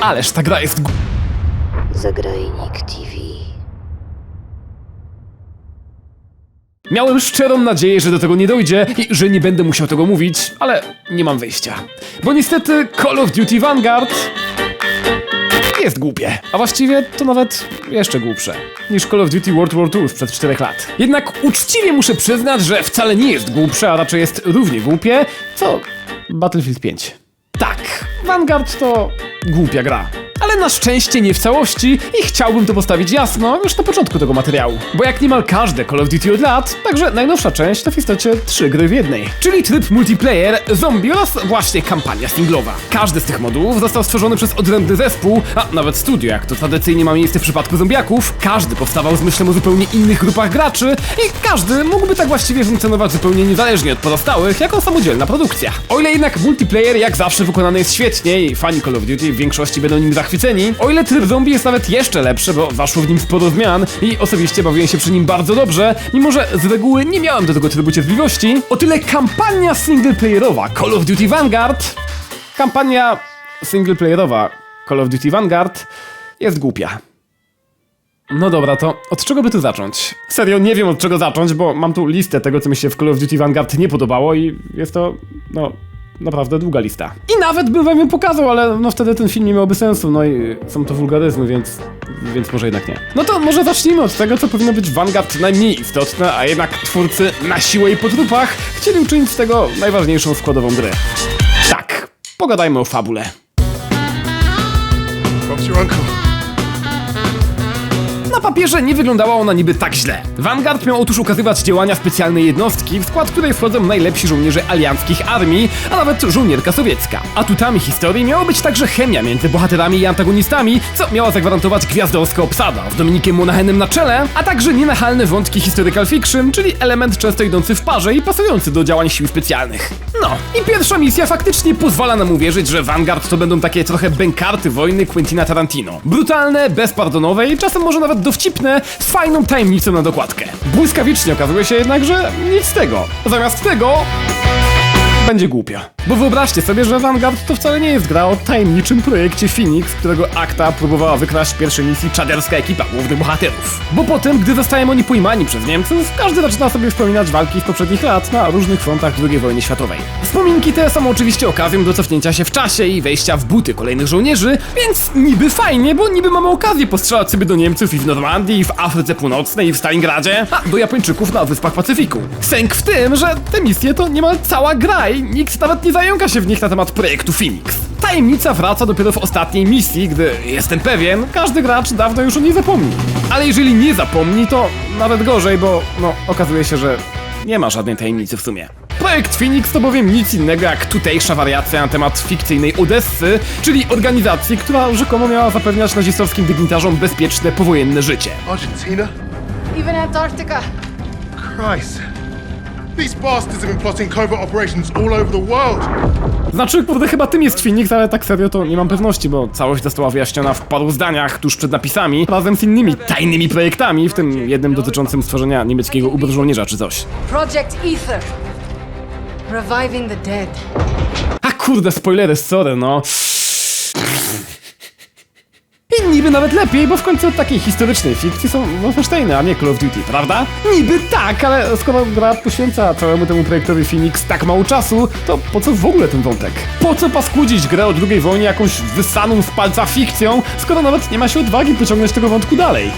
Ależ ta gra jest g- Zagrajnik TV. Miałem szczerą nadzieję, że do tego nie dojdzie i że nie będę musiał tego mówić, ale nie mam wyjścia. Bo niestety Call of Duty Vanguard jest głupie. A właściwie to nawet jeszcze głupsze niż Call of Duty World War II sprzed 4 lat. Jednak uczciwie muszę przyznać, że wcale nie jest głupsze, a raczej jest równie głupie, co Battlefield 5. Tak, Vanguard to głupia gra. Ale na szczęście nie w całości i chciałbym to postawić jasno już na początku tego materiału. Bo jak niemal każde Call of Duty od lat, także najnowsza część to w istocie trzy gry w jednej. Czyli tryb multiplayer, zombie oraz właśnie kampania singlowa. Każdy z tych modułów został stworzony przez odrębny zespół, a nawet studio, jak to tradycyjnie ma miejsce w przypadku zombiaków. Każdy powstawał z myślą o zupełnie innych grupach graczy i każdy mógłby tak właściwie funkcjonować zupełnie niezależnie od pozostałych, jako samodzielna produkcja. O ile jednak multiplayer jak zawsze wykonany jest świetnie i fani Call of Duty w większości będą nim zachwyceni, o ile tryb zombie jest nawet jeszcze lepszy, bo waszło w nim sporo zmian i osobiście bawiłem się przy nim bardzo dobrze, mimo że z reguły nie miałem do tego trybu cierpliwości, o tyle kampania singleplayerowa Call of Duty Vanguard kampania singleplayerowa Call of Duty Vanguard jest głupia. No dobra, to od czego by tu zacząć? Serio, nie wiem od czego zacząć, bo mam tu listę tego, co mi się w Call of Duty Vanguard nie podobało i jest to, no, naprawdę długa lista. I nawet bym wam ją pokazał, ale no wtedy ten film nie miałby sensu, no i są to wulgaryzmy, więc, więc może jednak nie. No to może zacznijmy od tego, co powinno być w Vanguard najmniej istotne, a jednak twórcy na siłę i po trupach chcieli uczynić z tego najważniejszą składową gry. Tak, pogadajmy o fabule. Papierze nie wyglądała ona niby tak źle. Vanguard miał otóż ukazywać działania specjalnej jednostki, w skład której wchodzą najlepsi żołnierze alianckich armii, a nawet żołnierka sowiecka. Atutami historii miała być także chemia między bohaterami i antagonistami, co miała zagwarantować gwiazdorska obsada z Dominikiem Monachenem na czele, a także nienachalne wątki historical fiction, czyli element często idący w parze i pasujący do działań sił specjalnych. No, i pierwsza misja faktycznie pozwala nam uwierzyć, że Vanguard to będą takie trochę bękarty wojny Quentina Tarantino. Brutalne, bezpardonowe i czasem może nawet dowcipne, z fajną tajemnicą na dokładkę. Błyskawicznie okazuje się jednak, że nic z tego. Zamiast tego będzie głupio. Bo wyobraźcie sobie, że Vanguard to wcale nie jest gra o tajemniczym projekcie Phoenix, którego akta próbowała wykraść w pierwszej misji czaderska ekipa głównych bohaterów. Bo potem, gdy zostają oni pojmani przez Niemców, każdy zaczyna sobie wspominać walki z poprzednich lat na różnych frontach II wojny światowej. Wspominki te są oczywiście okazją do cofnięcia się w czasie i wejścia w buty kolejnych żołnierzy, więc niby fajnie, bo niby mamy okazję postrzelać sobie do Niemców i w Normandii, i w Afryce Północnej, i w Stalingradzie, a do Japończyków na Wyspach Pacyfiku. Sęk w tym, że te misje to niemal cała gra i nikt nawet nie zająka się w nich na temat projektu Phoenix. Tajemnica wraca dopiero w ostatniej misji, gdy, jestem pewien, każdy gracz dawno już o niej zapomni. Ale jeżeli nie zapomni, to nawet gorzej, bo no, okazuje się, że nie ma żadnej tajemnicy w sumie. Projekt Phoenix to bowiem nic innego jak tutejsza wariacja na temat fikcyjnej Odessy, czyli organizacji, która rzekomo miała zapewniać nazistowskim dygnitarzom bezpieczne powojenne życie. Argentina? Even Antarctica. Christ. These bastards have been plotting covert operations all over the world. Znaczy, kurde, chyba tym jest Phoenix, ale tak serio to nie mam pewności, bo całość została wyjaśniona w paru zdaniach tuż przed napisami, razem z innymi tajnymi projektami, w tym jednym dotyczącym stworzenia niemieckiego uber-żołnierza czy coś. Project Ether. Reviving the dead. A kurde, spoilery, sorry, no. I niby nawet lepiej, bo w końcu od takiej historycznej fikcji są Wolfensteiny, a nie Call of Duty, prawda? Niby tak, ale skoro gra poświęca całemu temu projektowi Phoenix tak mało czasu, to po co w ogóle ten wątek? Po co paskudzić grę o II wojnie jakąś wysaną z palca fikcją, skoro nawet nie ma się odwagi pociągnąć tego wątku dalej?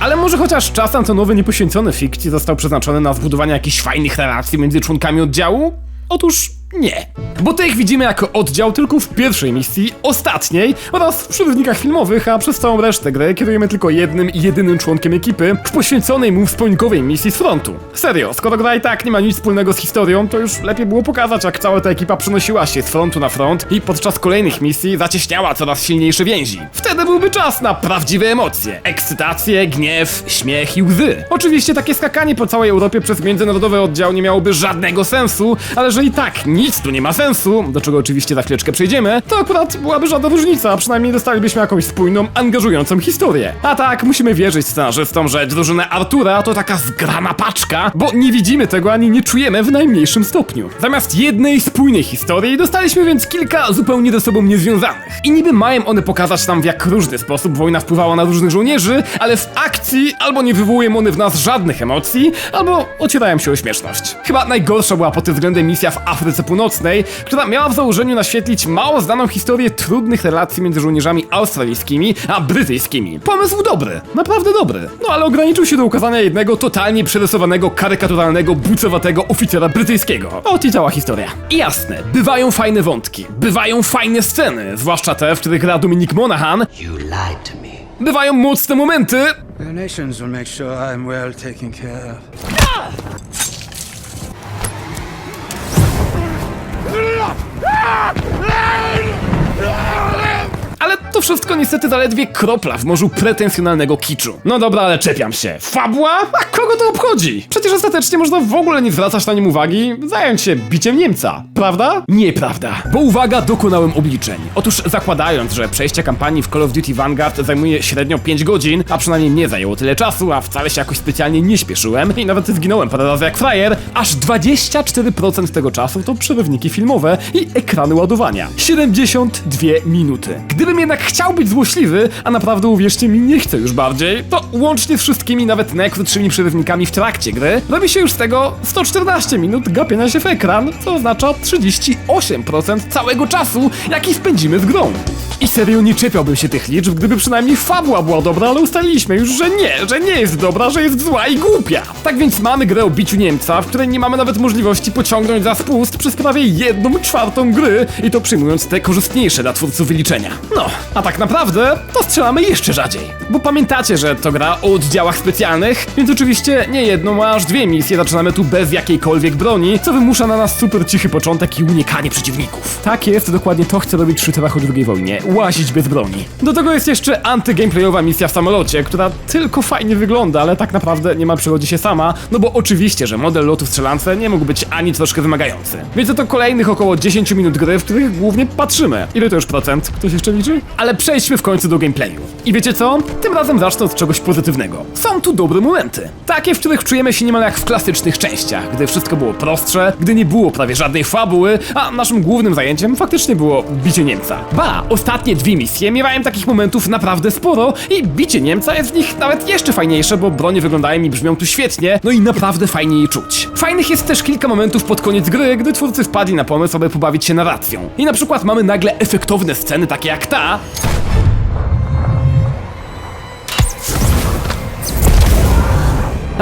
Ale może chociaż czas antenowy niepoświęcony fikcji został przeznaczony na zbudowanie jakichś fajnych relacji między członkami oddziału? Otóż nie. Bo tych widzimy jako oddział tylko w pierwszej misji, ostatniej oraz w przerywnikach filmowych, a przez całą resztę gry kierujemy tylko jednym i jedynym członkiem ekipy w poświęconej mu wspominkowej misji z frontu. Serio, skoro gra i tak nie ma nic wspólnego z historią, to już lepiej było pokazać, jak cała ta ekipa przenosiła się z frontu na front i podczas kolejnych misji zacieśniała coraz silniejsze więzi. Wtedy byłby czas na prawdziwe emocje, ekscytację, gniew, śmiech i łzy. Oczywiście takie skakanie po całej Europie przez międzynarodowy oddział nie miałoby żadnego sensu, ale że i tak nic tu nie ma sensu, do czego oczywiście za chwileczkę przejdziemy, to akurat byłaby żadna różnica, przynajmniej dostalibyśmy jakąś spójną, angażującą historię. A tak, musimy wierzyć scenarzystom, że drużyna Artura to taka zgrana paczka, bo nie widzimy tego ani nie czujemy w najmniejszym stopniu. Zamiast jednej spójnej historii dostaliśmy więc kilka zupełnie ze sobą niezwiązanych. I niby mają one pokazać nam w jak różny sposób wojna wpływała na różnych żołnierzy, ale w akcji albo nie wywołują one w nas żadnych emocji, albo ocierają się o śmieszność. Chyba najgorsza była pod tym względem misja w Afryce Północnej, która miała w założeniu naświetlić mało znaną historię trudnych relacji między żołnierzami australijskimi a brytyjskimi. Pomysł dobry, naprawdę dobry. No ale ograniczył się do ukazania jednego totalnie przerysowanego, karykaturalnego, bucowatego oficera brytyjskiego. O, i cała historia. I jasne, bywają fajne wątki, bywają fajne sceny, zwłaszcza te, w których gra Dominic Monaghan, You lied to me. bywają mocne momenty, The nations will make sure I'm well taken care of. Ah! Ale to wszystko niestety zaledwie kropla w morzu pretensjonalnego kiczu. No dobra, ale czepiam się. Fabuła? A kogo to obchodzi? Przecież ostatecznie można w ogóle nie zwracać na nim uwagi, zająć się biciem Niemca. Prawda? Nieprawda. Bo uwaga, dokonałem obliczeń. Otóż zakładając, że przejście kampanii w Call of Duty Vanguard zajmuje średnio 5 godzin, a przynajmniej nie zajęło tyle czasu, a wcale się jakoś specjalnie nie śpieszyłem i nawet zginąłem parę razy jak frajer, aż 24% tego czasu to przerywniki filmowe i ekrany ładowania. 72 minuty. Gdybym jednak chciał być złośliwy, a naprawdę uwierzcie mi, nie chcę już bardziej, to łącznie z wszystkimi nawet najkrótszymi przerywnikami w trakcie gry, robi się już z tego 114 minut gapienia się w ekran, co oznacza 38% całego czasu, jaki spędzimy z grą. I serio nie czepiałbym się tych liczb, gdyby przynajmniej fabuła była dobra, ale ustaliliśmy już, że nie, że nie jest dobra, że jest zła i głupia. Tak więc mamy grę o biciu Niemca, w której nie mamy nawet możliwości pociągnąć za spust przez prawie jedną czwartą gry i to przyjmując te korzystniejsze dla twórców wyliczenia. No, a tak naprawdę to strzelamy jeszcze rzadziej. Bo pamiętacie, że to gra o oddziałach specjalnych, więc oczywiście nie jedną, a aż dwie misje zaczynamy tu bez jakiejkolwiek broni, co wymusza na nas super cichy początek i unikanie przeciwników. Tak jest, dokładnie to chce robić przy o II wojnie, łazić bez broni. Do tego jest jeszcze antygameplayowa misja w samolocie, która tylko fajnie wygląda, ale tak naprawdę niemal przychodzi się sama, no bo oczywiście, że model lotu w strzelance nie mógł być ani troszkę wymagający. Więc to kolejnych około 10 minut gry, w których głównie patrzymy. Ile to już procent? Ktoś jeszcze liczy? Ale przejdźmy w końcu do gameplayu. I wiecie co? Tym razem zacznę od czegoś pozytywnego. Są tu dobre momenty. Takie, w których czujemy się niemal jak w klasycznych częściach, gdy wszystko było prostsze, gdy nie było prawie żadnej fabuły, a naszym głównym zajęciem faktycznie było bicie Niemca. Ba, ostatnie dwie misje miewają takich momentów naprawdę sporo i bicie Niemca jest w nich nawet jeszcze fajniejsze, bo bronie wyglądają i brzmią tu świetnie, no i naprawdę fajnie je czuć. Fajnych jest też kilka momentów pod koniec gry, gdy twórcy wpadli na pomysł, aby pobawić się narracją. I na przykład mamy nagle efektowne sceny takie jak ta,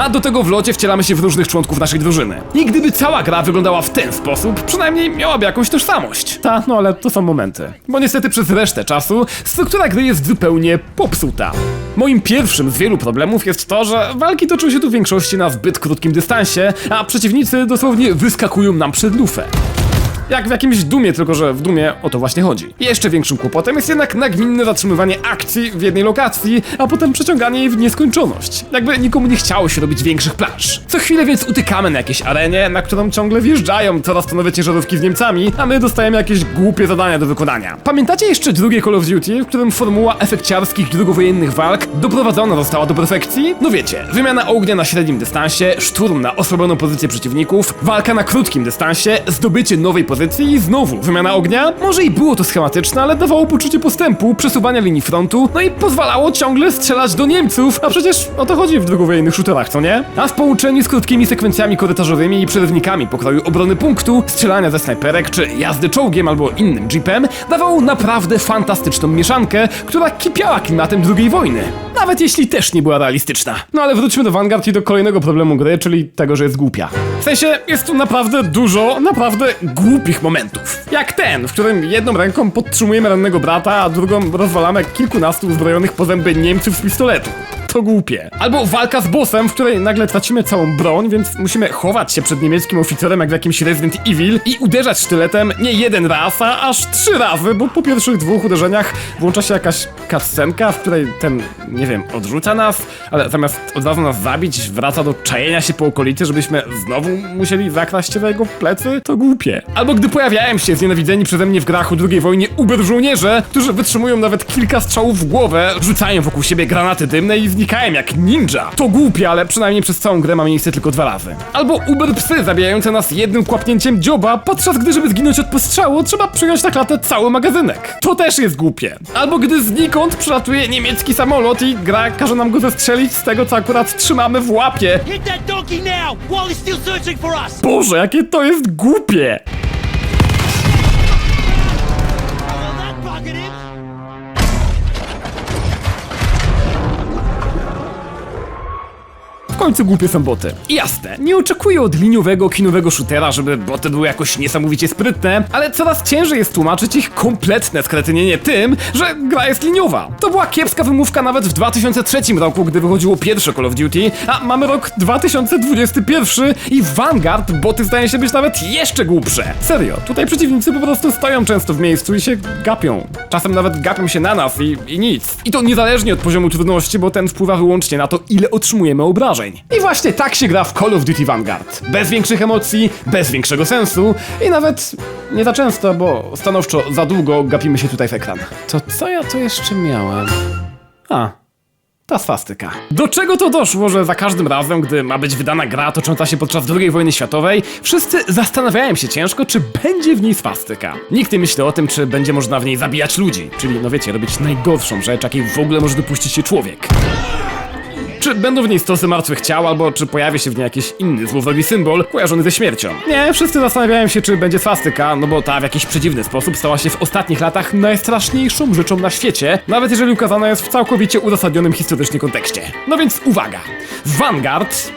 A do tego w locie wcielamy się w różnych członków naszej drużyny. I gdyby cała gra wyglądała w ten sposób, przynajmniej miałaby jakąś tożsamość. Ta, no ale to są momenty. Bo niestety przez resztę czasu struktura gry jest zupełnie popsuta. Moim pierwszym z wielu problemów jest to, że walki toczą się tu w większości na zbyt krótkim dystansie, a przeciwnicy dosłownie wyskakują nam przed lufę. Jak w jakimś dumie, tylko że w dumie o to właśnie chodzi. Jeszcze większym kłopotem jest jednak nagminne zatrzymywanie akcji w jednej lokacji, a potem przeciąganie jej w nieskończoność. Jakby nikomu nie chciało się robić większych plansz. Co chwilę więc utykamy na jakiejś arenie, na którą ciągle wjeżdżają coraz to nowe ciężarówki z Niemcami, a my dostajemy jakieś głupie zadania do wykonania. Pamiętacie jeszcze drugie Call of Duty, w którym formuła efekciarskich drugowojennych walk doprowadzona została do perfekcji? No wiecie, wymiana ognia na średnim dystansie, szturm na osłabioną pozycję przeciwników, walka na krótkim dystansie, zdobycie nowej pozycji i znowu wymiana ognia? Może i było to schematyczne, ale dawało poczucie postępu, przesuwania linii frontu, no i pozwalało ciągle strzelać do Niemców, a przecież o to chodzi w drugowojennych shooterach, co nie? A w połączeniu z krótkimi sekwencjami korytarzowymi i przerywnikami pokroju obrony punktu, strzelania ze snajperek czy jazdy czołgiem albo innym jeepem, dawało naprawdę fantastyczną mieszankę, która kipiała klimatem II wojny. Nawet jeśli też nie była realistyczna. No ale wróćmy do Vanguard i do kolejnego problemu gry, czyli tego, że jest głupia. W sensie, jest tu naprawdę dużo, naprawdę głupich momentów. Jak ten, w którym jedną ręką podtrzymujemy rannego brata, a drugą rozwalamy kilkunastu uzbrojonych po zęby Niemców z pistoletu. To głupie. Albo walka z bossem, w której nagle tracimy całą broń, więc musimy chować się przed niemieckim oficerem jak w jakimś Resident Evil i uderzać sztyletem nie jeden raz, a aż trzy razy, bo po pierwszych dwóch uderzeniach włącza się jakaś cutscenka, w której ten, nie wiem, odrzuca nas, ale zamiast od razu nas zabić, wraca do czajenia się po okolicy, żebyśmy znowu musieli zakraść się za jego plecy? To głupie. Albo gdy pojawiają się znienawidzeni przeze mnie w grach o II wojnie uber żołnierze, którzy wytrzymują nawet kilka strzałów w głowę, rzucają wokół siebie granaty dymne i znikają jak ninja. To głupie, ale przynajmniej przez całą grę ma miejsce tylko dwa razy. Albo uber psy zabijające nas jednym kłapnięciem dzioba, podczas gdy żeby zginąć od postrzału trzeba przyjąć na klatę cały magazynek. To też jest głupie. Albo gdy znikąd przylatuje niemiecki samolot i gra każe nam go zestrzelić z tego co akurat trzymamy w łapie. Hit that donkey now he's still! Boże, jakie to jest głupie! Końcu głupie są boty. Jasne, nie oczekuję od liniowego kinowego shootera, żeby boty były jakoś niesamowicie sprytne, ale coraz ciężej jest tłumaczyć ich kompletne skretynienie tym, że gra jest liniowa. To była kiepska wymówka nawet w 2003 roku, gdy wychodziło pierwsze Call of Duty, a mamy rok 2021 i w Vanguard boty zdają się być nawet jeszcze głupsze. Serio, tutaj przeciwnicy po prostu stoją często w miejscu i się gapią. Czasem nawet gapią się na nas i, i nic. I to niezależnie od poziomu trudności, bo ten wpływa wyłącznie na to, ile otrzymujemy obrażeń. I właśnie tak się gra w Call of Duty Vanguard. Bez większych emocji, bez większego sensu i nawet nie za często, bo stanowczo za długo gapimy się tutaj w ekran. To co ja tu jeszcze miałem? A, ta swastyka. Do czego to doszło, że za każdym razem, gdy ma być wydana gra tocząca się podczas II wojny światowej, wszyscy zastanawiają się ciężko, czy będzie w niej swastyka. Nikt nie myśli o tym, czy będzie można w niej zabijać ludzi, czyli, no wiecie, robić najgorszą rzecz, jakiej w ogóle może dopuścić się człowiek. Czy będą w niej stosy martwych ciał, albo czy pojawi się w niej jakiś inny złowrogi symbol kojarzony ze śmiercią? Nie, wszyscy zastanawiają się, czy będzie swastyka, no bo ta w jakiś przedziwny sposób stała się w ostatnich latach najstraszniejszą rzeczą na świecie, nawet jeżeli ukazana jest w całkowicie uzasadnionym historycznie kontekście. No więc uwaga! Vanguard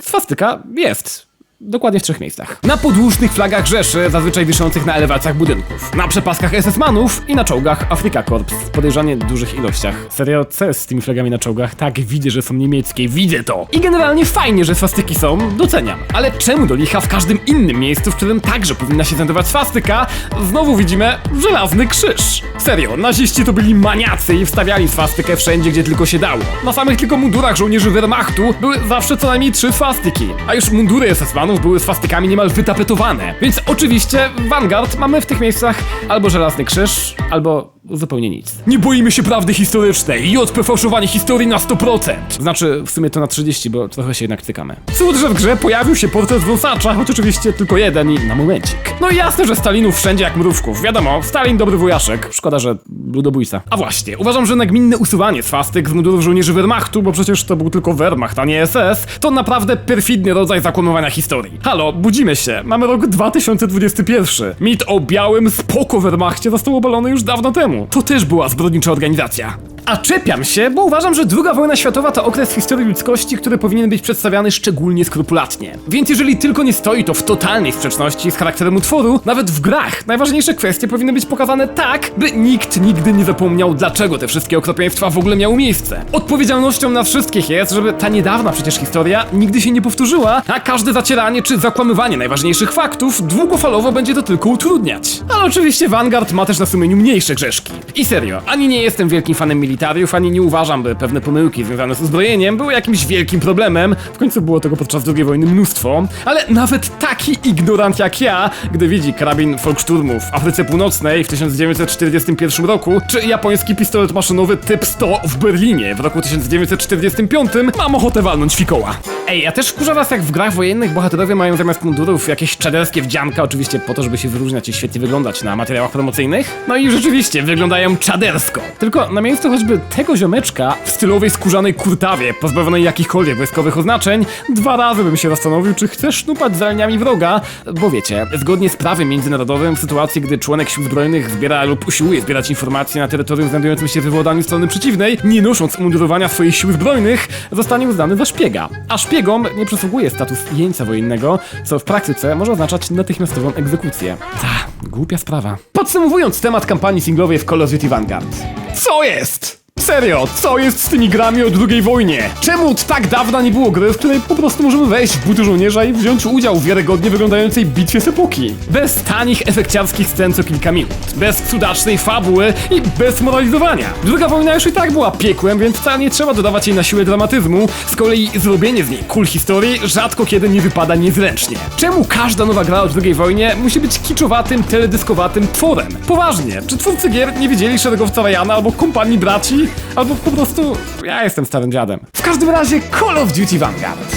swastyka jest. Dokładnie w trzech miejscach. Na podłużnych flagach Rzeszy, zazwyczaj wiszących na elewacjach budynków. Na przepaskach SS-manów i na czołgach Afrika Korps w podejrzanie dużych ilościach. Serio, co jest z tymi flagami na czołgach? Tak, widzę, że są niemieckie, widzę to. I generalnie fajnie, że swastyki są, doceniam. Ale czemu do licha w każdym innym miejscu, w którym także powinna się znajdować swastyka, znowu widzimy żelazny krzyż? Serio, naziści to byli maniacy i wstawiali swastykę wszędzie, gdzie tylko się dało. Na samych tylko mundurach żołnierzy Wehrmachtu były zawsze co najmniej trzy swastyki, a już mundury SS-manów były swastykami niemal wytapetowane. Więc oczywiście Vanguard mamy w tych miejscach albo żelazny krzyż, albo zupełnie nic. Nie boimy się prawdy historycznej. JP fałszowanie historii na 100%. Znaczy, w sumie to na 30, bo trochę się jednak tykamy. Cud, że w grze pojawił się portret wąsacza, choć oczywiście tylko jeden i na momencik. No i jasne, że Stalinów wszędzie jak mrówków. Wiadomo, Stalin dobry wujaszek. Szkoda, że ludobójca. A właśnie, uważam, że nagminne usuwanie swastyk z mundurów żołnierzy Wehrmachtu, bo przecież to był tylko Wehrmacht, a nie SS, to naprawdę perfidny rodzaj zakłamywania historii. Halo, budzimy się. Mamy rok 2021. Mit o białym spoko Wehrmachcie został obalony już dawno temu. To też była zbrodnicza organizacja. A czepiam się, bo uważam, że II wojna światowa to okres historii ludzkości, który powinien być przedstawiany szczególnie skrupulatnie. Więc jeżeli tylko nie stoi to w totalnej sprzeczności z charakterem utworu, nawet w grach najważniejsze kwestie powinny być pokazane tak, by nikt nigdy nie zapomniał, dlaczego te wszystkie okropieństwa w ogóle miały miejsce. Odpowiedzialnością na wszystkich jest, żeby ta niedawna przecież historia nigdy się nie powtórzyła, a każde zacieranie czy zakłamywanie najważniejszych faktów długofalowo będzie to tylko utrudniać. Ale oczywiście Vanguard ma też na sumieniu mniejsze grzeszki. I serio, ani nie jestem wielkim fanem militariów, ani nie uważam, by pewne pomyłki związane z uzbrojeniem były jakimś wielkim problemem. W końcu było tego podczas II wojny mnóstwo. Ale nawet taki ignorant jak ja, gdy widzi karabin Volkssturmu w Afryce Północnej w 1941 roku, czy japoński pistolet maszynowy typ 100 w Berlinie w roku 1945, mam ochotę walnąć fikoła. Ej, ja też wkurza was jak w grach wojennych bohaterowie mają zamiast mundurów jakieś czaderskie wdzianka, oczywiście po to, żeby się wyróżniać i świetnie wyglądać na materiałach promocyjnych. No i rzeczywiście wyglądają czadersko. Tylko na miejscu choćby tego ziomeczka w stylowej skórzanej kurtawie, pozbawionej jakichkolwiek wojskowych oznaczeń, dwa razy bym się zastanowił, czy chcę sznupać za liniami wroga, bo wiecie, zgodnie z prawem międzynarodowym w sytuacji, gdy członek sił zbrojnych zbiera lub usiłuje zbierać informacje na terytorium znajdującym się w wywodaniu strony przeciwnej, nie nosząc umundurowania swoich sił zbrojnych, zostanie uznany za szpiega. A szpiegom nie przysługuje status jeńca wojennego, co w praktyce może oznaczać natychmiastową egzekucję. Ta, głupia sprawa. Podsumowując temat kampanii singlowej w Call of Duty Vanguard. Co jest? Serio, co jest z tymi grami o II wojnie? Czemu od tak dawna nie było gry, w której po prostu możemy wejść w buty żołnierza i wziąć udział w wiarygodnie wyglądającej bitwie z epoki? Bez tanich, efekciarskich scen co kilka minut, bez cudacznej fabuły i bez moralizowania. Druga wojna już i tak była piekłem, więc wcale nie trzeba dodawać jej na siłę dramatyzmu, z kolei zrobienie z niej cool historii rzadko kiedy nie wypada niezręcznie. Czemu każda nowa gra o II wojnie musi być kiczowatym, teledyskowatym tworem? Poważnie, czy twórcy gier nie widzieli szeregowca Ryana albo kompanii braci? Albo po prostu ja jestem starym dziadem. W każdym razie Call of Duty Vanguard.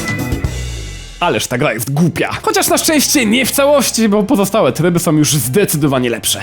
Ależ ta gra jest głupia. Chociaż na szczęście nie w całości, bo pozostałe tryby są już zdecydowanie lepsze.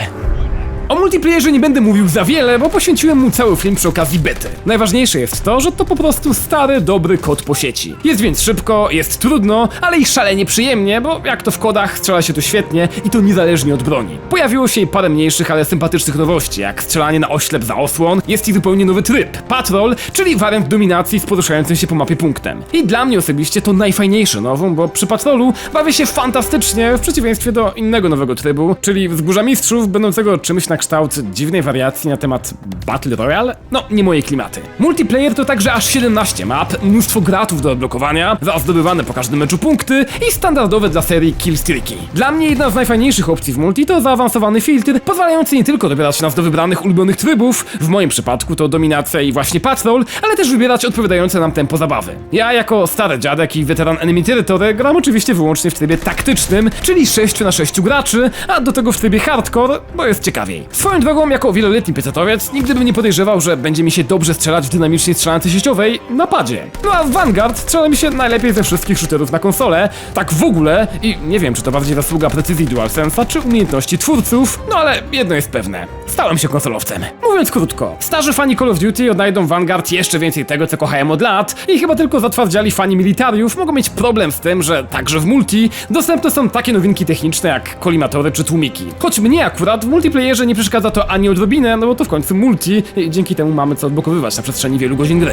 O multiplayerze nie będę mówił za wiele, bo poświęciłem mu cały film przy okazji bety. Najważniejsze jest to, że to po prostu stary, dobry kod po sieci. Jest więc szybko, jest trudno, ale i szalenie przyjemnie, bo jak to w kodach, strzela się tu świetnie i to niezależnie od broni. Pojawiło się i parę mniejszych, ale sympatycznych nowości, jak strzelanie na oślep za osłon, jest i zupełnie nowy tryb, patrol, czyli wariant dominacji z poruszającym się po mapie punktem. I dla mnie osobiście to najfajniejsze nowum, bo przy patrolu bawię się fantastycznie, w przeciwieństwie do innego nowego trybu, czyli wzgórza mistrzów, będącego czymś na kształt dziwnej wariacji na temat Battle Royale? No, nie moje klimaty. Multiplayer to także aż 17 map, mnóstwo gratów do odblokowania, za zdobywane po każdym meczu punkty i standardowe dla serii killstreaki. Dla mnie jedna z najfajniejszych opcji w multi to zaawansowany filtr, pozwalający nie tylko dobierać nas do wybranych ulubionych trybów, w moim przypadku to dominacja i właśnie patrol, ale też wybierać odpowiadające nam tempo zabawy. Ja jako stary dziadek i weteran Enemy Territory gram oczywiście wyłącznie w trybie taktycznym, czyli 6 na 6 graczy, a do tego w trybie hardcore, bo jest ciekawiej. Swoją drogą, jako wieloletni pecetowiec, nigdy bym nie podejrzewał, że będzie mi się dobrze strzelać w dynamicznie strzelającej sieciowej napadzie. No a w Vanguard strzela mi się najlepiej ze wszystkich shooterów na konsolę, tak w ogóle i nie wiem, czy to bardziej zasługa precyzji DualSense'a, czy umiejętności twórców, no ale jedno jest pewne. Stałem się konsolowcem. Mówiąc krótko, starzy fani Call of Duty odnajdą w Vanguard jeszcze więcej tego, co kochają od lat i chyba tylko zatwardziali fani militariów mogą mieć problem z tym, że także w multi dostępne są takie nowinki techniczne jak kolimatory czy tłumiki. Choć mnie akurat w multiplayerze nie przeszkadza to ani odrobinę, no bo to w końcu multi i dzięki temu mamy co odblokowywać na przestrzeni wielu godzin gry.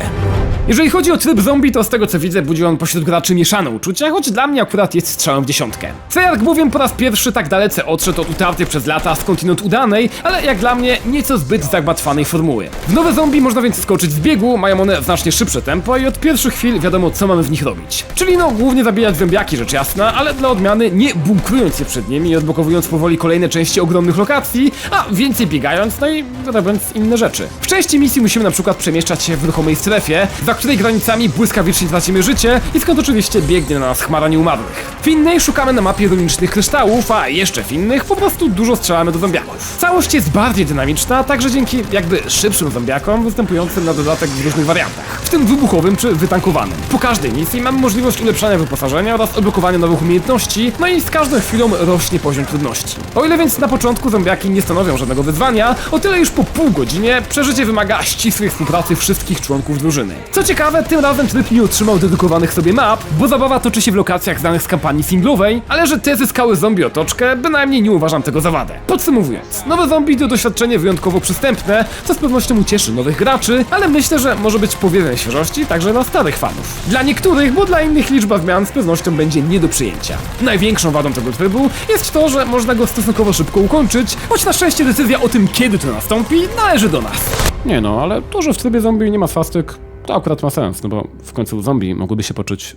Jeżeli chodzi o tryb zombie, to z tego co widzę budzi on pośród graczy mieszane uczucia, choć dla mnie akurat jest strzałem w dziesiątkę. Treyarch bowiem po raz pierwszy tak dalece odszedł od utartej przez lata skądinąd udanej, ale jak dla mnie nieco zbyt zagmatwanej formuły. W nowe zombie można więc skoczyć w biegu, mają one znacznie szybsze tempo i od pierwszych chwil wiadomo co mamy w nich robić. Czyli no głównie zabijać zombiaki rzecz jasna, ale dla odmiany nie bunkrując się przed nimi i odblokowując powoli kolejne części ogromnych lokacji, a więcej biegając, no i robiąc inne rzeczy. W części misji musimy na przykład przemieszczać się w ruchomej strefie, za której granicami błyskawicznie tracimy życie i skąd oczywiście biegnie na nas chmara nieumarłych. W innej szukamy na mapie runicznych kryształów, a jeszcze w innych po prostu dużo strzelamy do zombiaków. Całość jest bardziej dynamiczna, także dzięki jakby szybszym zombiakom występującym na dodatek w różnych wariantach, w tym wybuchowym czy wytankowanym. Po każdej misji mamy możliwość ulepszania wyposażenia oraz odblokowania nowych umiejętności, no i z każdą chwilą rośnie poziom trudności. O ile więc na początku zombiaki nie stanowią żadnego wyzwania, o tyle już po pół godzinie przeżycie wymaga ścisłej współpracy wszystkich członków drużyny. Co ciekawe, tym razem tryb nie otrzymał dedykowanych sobie map, bo zabawa toczy się w lokacjach znanych z kampanii singlowej, ale że te zyskały zombie otoczkę, bynajmniej nie uważam tego za wadę. Podsumowując, nowe zombie to doświadczenie wyjątkowo przystępne, co z pewnością ucieszy nowych graczy, ale myślę, że może być powierzeń świeżości także dla starych fanów. Dla niektórych, bo dla innych liczba zmian z pewnością będzie nie do przyjęcia. Największą wadą tego trybu jest to, że można go stosunkowo szybko ukończyć, choć na szczęście decyzja o tym, kiedy to nastąpi, należy do nas. Nie no, ale to, że w trybie zombie nie ma swastyk, to akurat ma sens, no bo w końcu zombie mogłyby się poczuć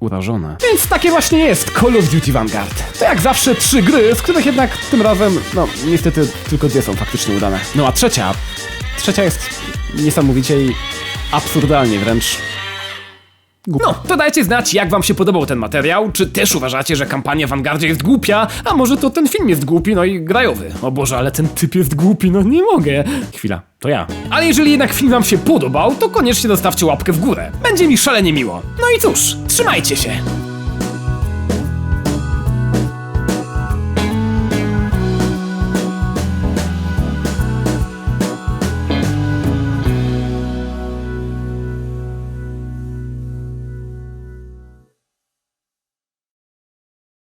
urażone. Więc takie właśnie jest Call of Duty Vanguard. To jak zawsze trzy gry, z których jednak tym razem, no niestety tylko dwie są faktycznie udane. No a trzecia, trzecia jest niesamowicie i absurdalnie wręcz no, to dajcie znać, jak wam się podobał ten materiał. Czy też uważacie, że kampania w Vanguardzie jest głupia? A może to ten film jest głupi, no i grajowy. O Boże, ale ten typ jest głupi, no nie mogę. Chwila, to ja. Ale jeżeli jednak film wam się podobał, to koniecznie zostawcie łapkę w górę. Będzie mi szalenie miło. No i cóż, trzymajcie się.